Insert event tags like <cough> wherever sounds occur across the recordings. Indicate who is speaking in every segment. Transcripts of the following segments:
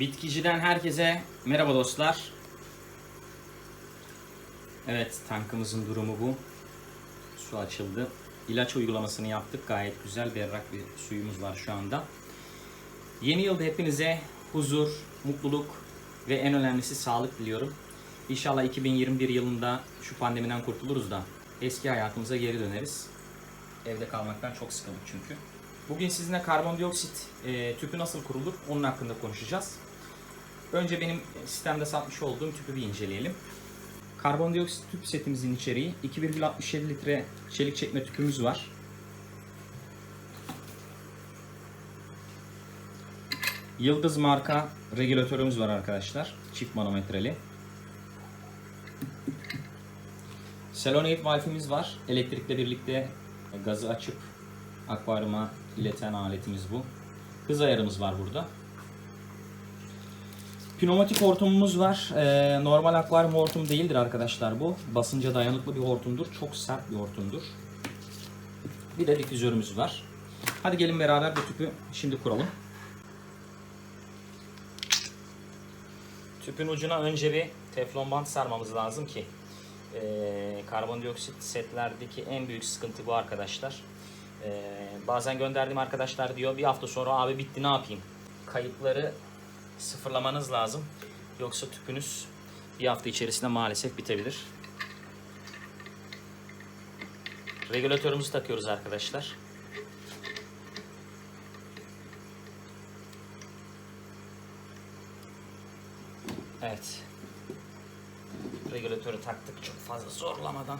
Speaker 1: Bitkiciden herkese merhaba dostlar. Evet tankımızın durumu bu. Su açıldı. İlaç uygulamasını yaptık. Gayet güzel berrak bir suyumuz var şu anda. Yeni yılda hepinize huzur, mutluluk ve en önemlisi sağlık diliyorum. İnşallah 2021 yılında şu pandemiden kurtuluruz da eski hayatımıza geri döneriz. Evde kalmaktan çok sıkıldık çünkü. Bugün sizinle karbondioksit e, tüpü nasıl kurulur onun hakkında konuşacağız. Önce benim sistemde satmış olduğum tüpü bir inceleyelim. Karbondioksit tüp setimizin içeriği 2,67 litre çelik çekme tüpümüz var. Yıldız marka regülatörümüz var arkadaşlar. Çift manometreli. Selenoid valfimiz var. Elektrikle birlikte gazı açıp akvaryuma ileten aletimiz bu. Hız ayarımız var burada. Pneumatik hortumumuz var. Ee, normal akvaryum hortum değildir arkadaşlar bu. Basınca dayanıklı bir hortumdur. Çok sert bir hortumdur. Bir de difüzörümüz var. Hadi gelin beraber bu tüpü şimdi kuralım. Tüpün ucuna önce bir teflon bant sarmamız lazım ki e, karbondioksit setlerdeki en büyük sıkıntı bu arkadaşlar. E, bazen gönderdiğim arkadaşlar diyor bir hafta sonra abi bitti ne yapayım? Kayıpları sıfırlamanız lazım. Yoksa tüpünüz bir hafta içerisinde maalesef bitebilir. Regülatörümüzü takıyoruz arkadaşlar. Evet. Regülatörü taktık çok fazla zorlamadan.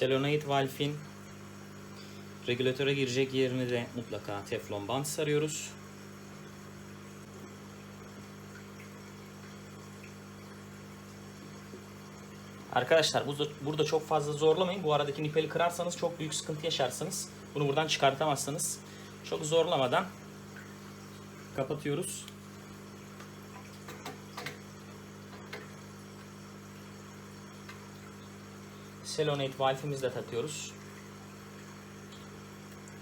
Speaker 1: Selenoid valfin regülatöre girecek yerini de mutlaka teflon bant sarıyoruz. Arkadaşlar burada çok fazla zorlamayın. Bu aradaki nipeli kırarsanız çok büyük sıkıntı yaşarsınız. Bunu buradan çıkartamazsınız. Çok zorlamadan kapatıyoruz. Selenoid valfimizi de takıyoruz.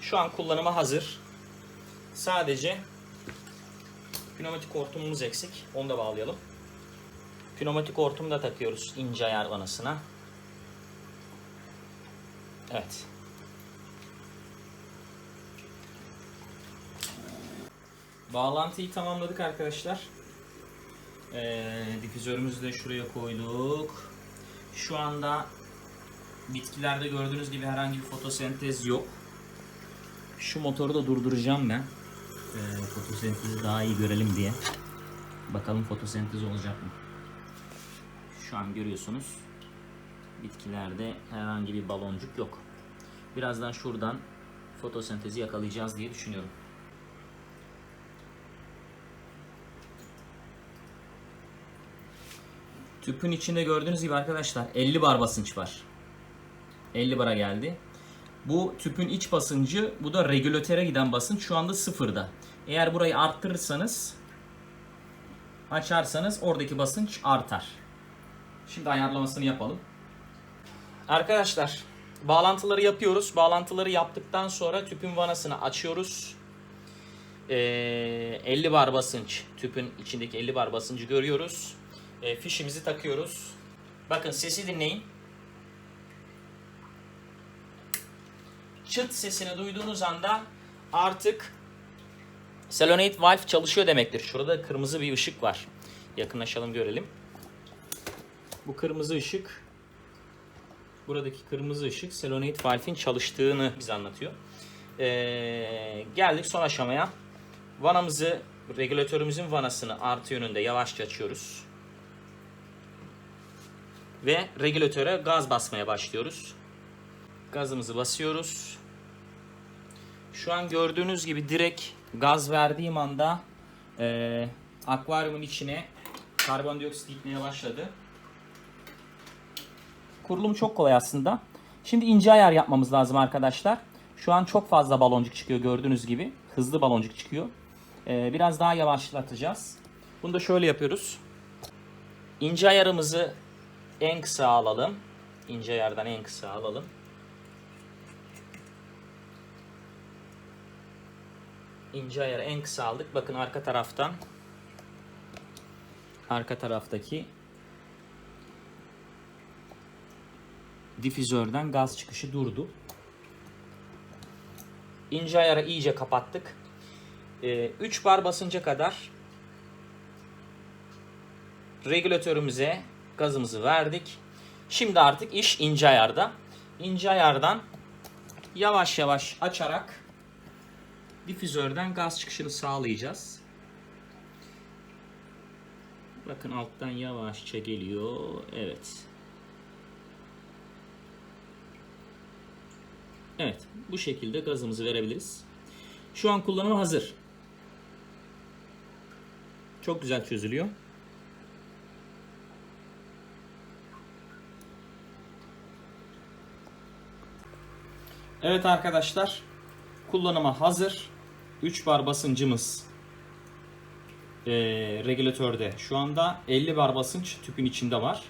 Speaker 1: Şu an kullanıma hazır. Sadece pneumatik hortumumuz eksik. Onu da bağlayalım. Pneumatik hortumu da takıyoruz ince ayar vanasına. Evet. Bağlantıyı tamamladık arkadaşlar. Ee, difüzörümüzü de şuraya koyduk. Şu anda bitkilerde gördüğünüz gibi herhangi bir fotosentez yok. Şu motoru da durduracağım ben. Ee, fotosentezi daha iyi görelim diye. Bakalım fotosentez olacak mı? Şu an görüyorsunuz bitkilerde herhangi bir baloncuk yok. Birazdan şuradan fotosentezi yakalayacağız diye düşünüyorum. Tüpün içinde gördüğünüz gibi arkadaşlar 50 bar basınç var. 50 bara geldi. Bu tüpün iç basıncı, bu da regülatöre giden basınç şu anda sıfırda. Eğer burayı arttırırsanız, açarsanız oradaki basınç artar. Şimdi ayarlamasını yapalım. Arkadaşlar bağlantıları yapıyoruz. Bağlantıları yaptıktan sonra tüpün vanasını açıyoruz. Ee, 50 bar basınç tüpün içindeki 50 bar basıncı görüyoruz. Ee, fişimizi takıyoruz. Bakın sesi dinleyin. Çıt sesini duyduğunuz anda artık Selenoid valve çalışıyor demektir. Şurada kırmızı bir ışık var. Yakınlaşalım görelim. Bu kırmızı ışık buradaki kırmızı ışık selenoid valve'in çalıştığını bize anlatıyor. Ee, geldik son aşamaya. Vanamızı, regülatörümüzün vanasını artı yönünde yavaşça açıyoruz. Ve regülatöre gaz basmaya başlıyoruz. Gazımızı basıyoruz. Şu an gördüğünüz gibi direkt gaz verdiğim anda e, akvaryumun içine karbondioksit gitmeye başladı. Kurulum çok kolay aslında. Şimdi ince ayar yapmamız lazım arkadaşlar. Şu an çok fazla baloncuk çıkıyor gördüğünüz gibi. Hızlı baloncuk çıkıyor. Ee, biraz daha yavaşlatacağız. Bunu da şöyle yapıyoruz. ince ayarımızı en kısa alalım. İnce ayardan en kısa alalım. İnce ayarı en kısa aldık. Bakın arka taraftan arka taraftaki difüzörden gaz çıkışı durdu. İnce ayarı iyice kapattık. 3 bar basınca kadar regülatörümüze gazımızı verdik. Şimdi artık iş ince ayarda. İnce ayardan yavaş yavaş açarak difüzörden gaz çıkışını sağlayacağız. Bakın alttan yavaşça geliyor. Evet. Evet. Bu şekilde gazımızı verebiliriz. Şu an kullanıma hazır. Çok güzel çözülüyor. Evet arkadaşlar. Kullanıma hazır. 3 bar basıncımız e, regülatörde. Şu anda 50 bar basınç tüpün içinde var.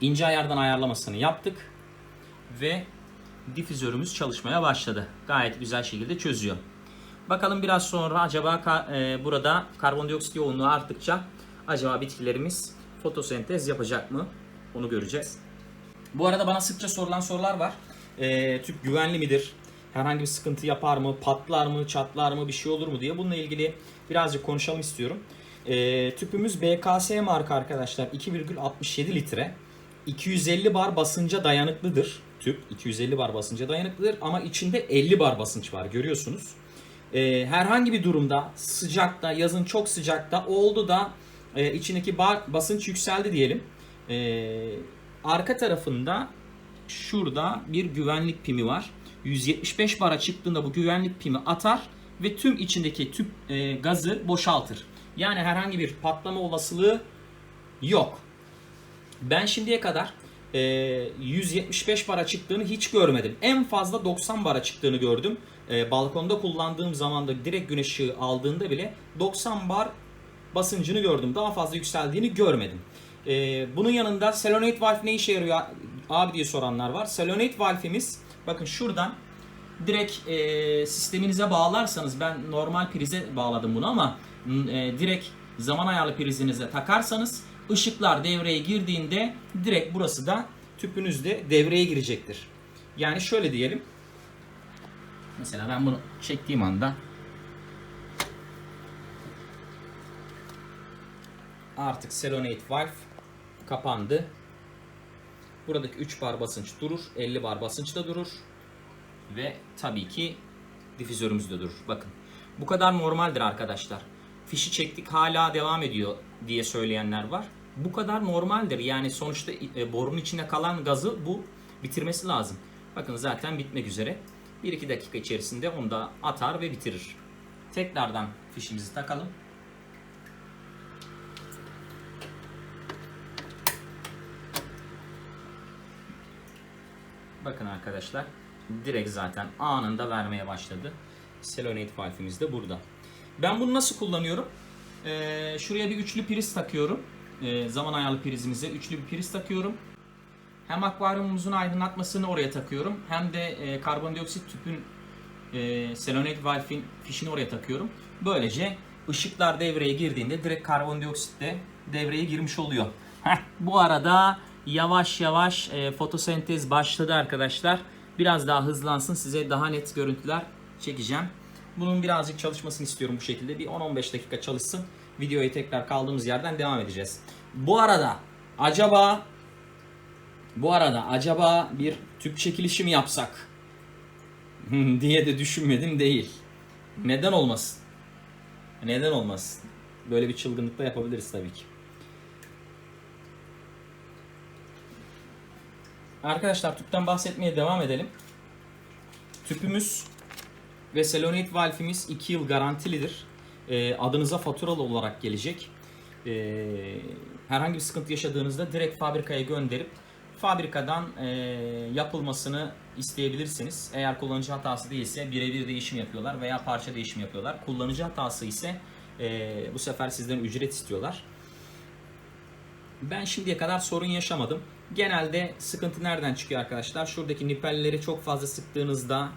Speaker 1: İnce ayardan ayarlamasını yaptık. Ve difüzörümüz çalışmaya başladı. Gayet güzel şekilde çözüyor. Bakalım biraz sonra acaba ka- e, burada karbondioksit yoğunluğu arttıkça acaba bitkilerimiz fotosentez yapacak mı? Onu göreceğiz. Bu arada bana sıkça sorulan sorular var. E, tüp güvenli midir? Herhangi bir sıkıntı yapar mı? Patlar mı? Çatlar mı? Bir şey olur mu diye bununla ilgili birazcık konuşalım istiyorum. E, tüpümüz BKS marka arkadaşlar 2,67 litre. 250 bar basınca dayanıklıdır tüp. 250 bar basınca dayanıklıdır ama içinde 50 bar basınç var görüyorsunuz. Ee, herhangi bir durumda sıcakta yazın çok sıcakta oldu da e, içindeki bar, basınç yükseldi diyelim. Ee, arka tarafında şurada bir güvenlik pimi var. 175 bara çıktığında bu güvenlik pimi atar ve tüm içindeki tüp e, gazı boşaltır. Yani herhangi bir patlama olasılığı yok. Ben şimdiye kadar e, 175 bara çıktığını hiç görmedim. En fazla 90 bara çıktığını gördüm. E, balkonda kullandığım zaman da direkt güneş ışığı aldığında bile 90 bar basıncını gördüm. Daha fazla yükseldiğini görmedim. E, bunun yanında selenoid valve ne işe yarıyor abi diye soranlar var. Selenoid valve'imiz bakın şuradan direkt e, sisteminize bağlarsanız ben normal prize bağladım bunu ama e, direkt zaman ayarlı prizinize takarsanız ışıklar devreye girdiğinde direkt burası da tüpünüzde devreye girecektir. Yani şöyle diyelim. Mesela ben bunu çektiğim anda artık selenoid valve kapandı. Buradaki 3 bar basınç durur. 50 bar basınç da durur. Ve tabii ki difüzörümüz de durur. Bakın. Bu kadar normaldir arkadaşlar. Fişi çektik hala devam ediyor diye söyleyenler var. Bu kadar normaldir. Yani sonuçta e, borunun içinde kalan gazı bu bitirmesi lazım. Bakın zaten bitmek üzere. 1-2 dakika içerisinde onu da atar ve bitirir. Tekrardan fişimizi takalım. Bakın arkadaşlar direkt zaten anında vermeye başladı. Selenoid valfimiz de burada. Ben bunu nasıl kullanıyorum? Ee, şuraya bir üçlü priz takıyorum. Ee, zaman ayarlı prizimize üçlü bir priz takıyorum. Hem akvaryumumuzun aydınlatmasını oraya takıyorum. Hem de e, karbondioksit tüpün e, selenoid valve'in fişini oraya takıyorum. Böylece ışıklar devreye girdiğinde direkt karbondioksit de devreye girmiş oluyor. Heh, bu arada yavaş yavaş e, fotosentez başladı arkadaşlar. Biraz daha hızlansın size daha net görüntüler çekeceğim. Bunun birazcık çalışmasını istiyorum bu şekilde. Bir 10-15 dakika çalışsın. Videoyu tekrar kaldığımız yerden devam edeceğiz. Bu arada acaba bu arada acaba bir tüp çekilişi mi yapsak <laughs> diye de düşünmedim değil. Neden olmasın? Neden olmasın? Böyle bir çılgınlıkla yapabiliriz tabii ki. Arkadaşlar tüpten bahsetmeye devam edelim. Tüpümüz ve selenoid valfimiz 2 yıl garantilidir. E, adınıza faturalı olarak gelecek. E, herhangi bir sıkıntı yaşadığınızda direkt fabrikaya gönderip fabrikadan e, yapılmasını isteyebilirsiniz. Eğer kullanıcı hatası değilse birebir değişim yapıyorlar veya parça değişim yapıyorlar. Kullanıcı hatası ise e, bu sefer sizden ücret istiyorlar. Ben şimdiye kadar sorun yaşamadım. Genelde sıkıntı nereden çıkıyor arkadaşlar? Şuradaki nipelleri çok fazla sıktığınızda,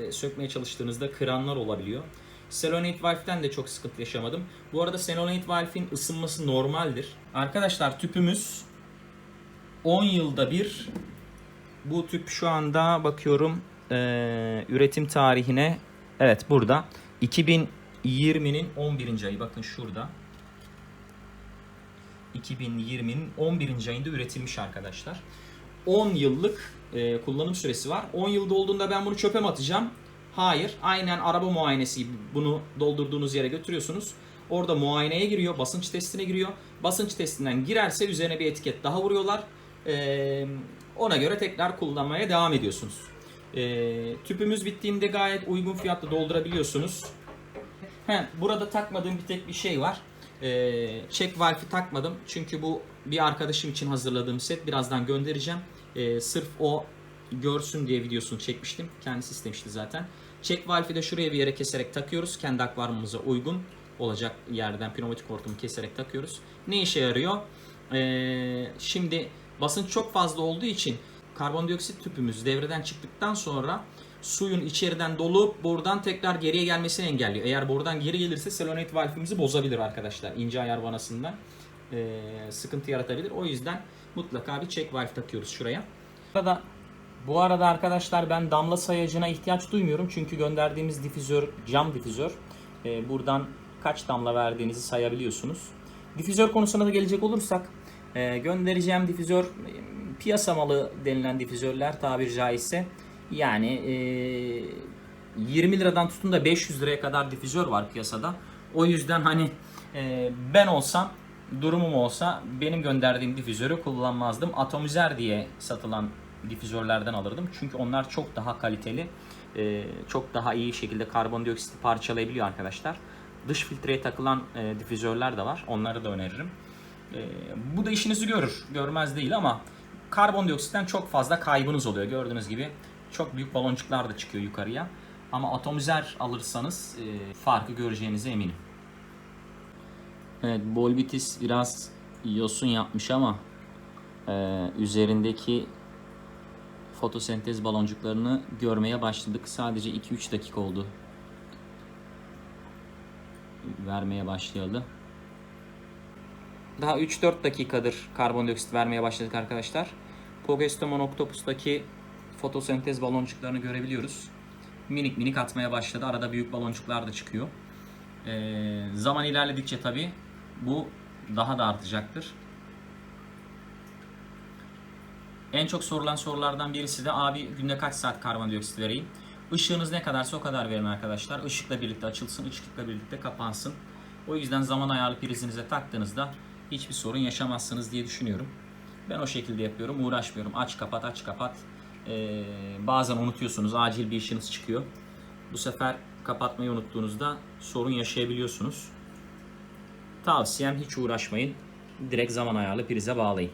Speaker 1: e, sökmeye çalıştığınızda kıranlar olabiliyor. Selenoid valve'den de çok sıkıntı yaşamadım. Bu arada selenoid valve'in ısınması normaldir. Arkadaşlar tüpümüz 10 yılda bir bu tüp şu anda bakıyorum eee, üretim tarihine evet burada 2020'nin 11. ayı bakın şurada 2020'nin 11. ayında üretilmiş arkadaşlar. 10 yıllık e, kullanım süresi var. 10 yılda olduğunda ben bunu çöpe mi atacağım? Hayır. Aynen araba muayenesi gibi bunu doldurduğunuz yere götürüyorsunuz. Orada muayeneye giriyor, basınç testine giriyor. Basınç testinden girerse üzerine bir etiket daha vuruyorlar. Ee, ona göre tekrar kullanmaya devam ediyorsunuz. Ee, tüpümüz bittiğinde gayet uygun fiyatla doldurabiliyorsunuz. He, burada takmadığım bir tek bir şey var. Ee, check valve'i takmadım. Çünkü bu bir arkadaşım için hazırladığım set. Birazdan göndereceğim. Ee, sırf o görsün diye videosunu çekmiştim. Kendisi istemişti zaten. Check valve'i de şuraya bir yere keserek takıyoruz. Kendi akvaryumumuza uygun olacak yerden pneumatik hortumu keserek takıyoruz. Ne işe yarıyor? Ee, şimdi basınç çok fazla olduğu için karbondioksit tüpümüz devreden çıktıktan sonra suyun içeriden dolup buradan tekrar geriye gelmesini engelliyor. Eğer buradan geri gelirse selenoid valfimizi bozabilir arkadaşlar. ince ayar vanasından ee, sıkıntı yaratabilir. O yüzden mutlaka bir check valve takıyoruz şuraya. Burada bu arada arkadaşlar ben damla sayacına ihtiyaç duymuyorum. Çünkü gönderdiğimiz difüzör cam difüzör. Ee, buradan kaç damla verdiğinizi sayabiliyorsunuz. Difüzör konusuna da gelecek olursak e, göndereceğim difüzör e, piyasa malı denilen difüzörler tabiri caizse yani e, 20 liradan tutun da 500 liraya kadar difüzör var piyasada. O yüzden hani e, ben olsam durumum olsa benim gönderdiğim difüzörü kullanmazdım. Atomizer diye satılan difüzörlerden alırdım. Çünkü onlar çok daha kaliteli, çok daha iyi şekilde karbondioksiti parçalayabiliyor arkadaşlar. Dış filtreye takılan difüzörler de var. Onları da öneririm. Bu da işinizi görür. Görmez değil ama karbondioksitten çok fazla kaybınız oluyor. Gördüğünüz gibi çok büyük baloncuklar da çıkıyor yukarıya. Ama atomizer alırsanız e, farkı göreceğinize eminim. Evet, Bolbitis biraz yosun yapmış ama e, üzerindeki fotosentez baloncuklarını görmeye başladık. Sadece 2-3 dakika oldu vermeye başlayalı. Daha 3-4 dakikadır karbondioksit vermeye başladık arkadaşlar. Pogestomon Octopus'taki fotosentez baloncuklarını görebiliyoruz. Minik minik atmaya başladı. Arada büyük baloncuklar da çıkıyor. Ee, zaman ilerledikçe tabi bu daha da artacaktır. En çok sorulan sorulardan birisi de abi günde kaç saat karbondioksit vereyim? Işığınız ne kadarsa o kadar verin arkadaşlar. Işıkla birlikte açılsın, ışıkla birlikte kapansın. O yüzden zaman ayarlı prizinize taktığınızda hiçbir sorun yaşamazsınız diye düşünüyorum. Ben o şekilde yapıyorum, uğraşmıyorum. Aç kapat, aç kapat. Ee, bazen unutuyorsunuz, acil bir işiniz çıkıyor. Bu sefer kapatmayı unuttuğunuzda sorun yaşayabiliyorsunuz. Tavsiyem hiç uğraşmayın. Direkt zaman ayarlı prize bağlayın.